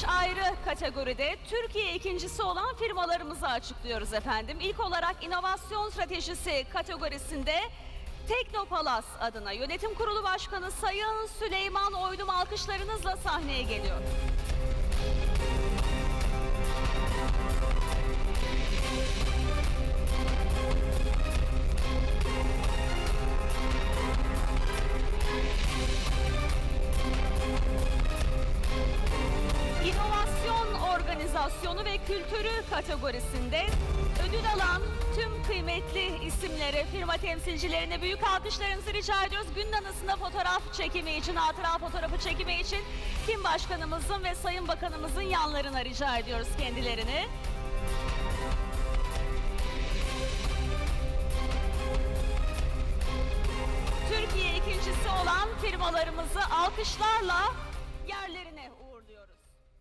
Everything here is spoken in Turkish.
5 ayrı kategoride Türkiye ikincisi olan firmalarımızı açıklıyoruz efendim. İlk olarak inovasyon stratejisi kategorisinde Teknopalas adına Yönetim Kurulu Başkanı Sayın Süleyman Oydum alkışlarınızla sahneye geliyor. Organizasyonu ve kültürü kategorisinde ödül alan tüm kıymetli isimlere, firma temsilcilerine büyük alkışlarınızı rica ediyoruz. Gün anısında fotoğraf çekimi için, hatıra fotoğrafı çekimi için Kim Başkanımızın ve Sayın Bakanımızın yanlarına rica ediyoruz kendilerini. Türkiye ikincisi olan firmalarımızı alkışlarla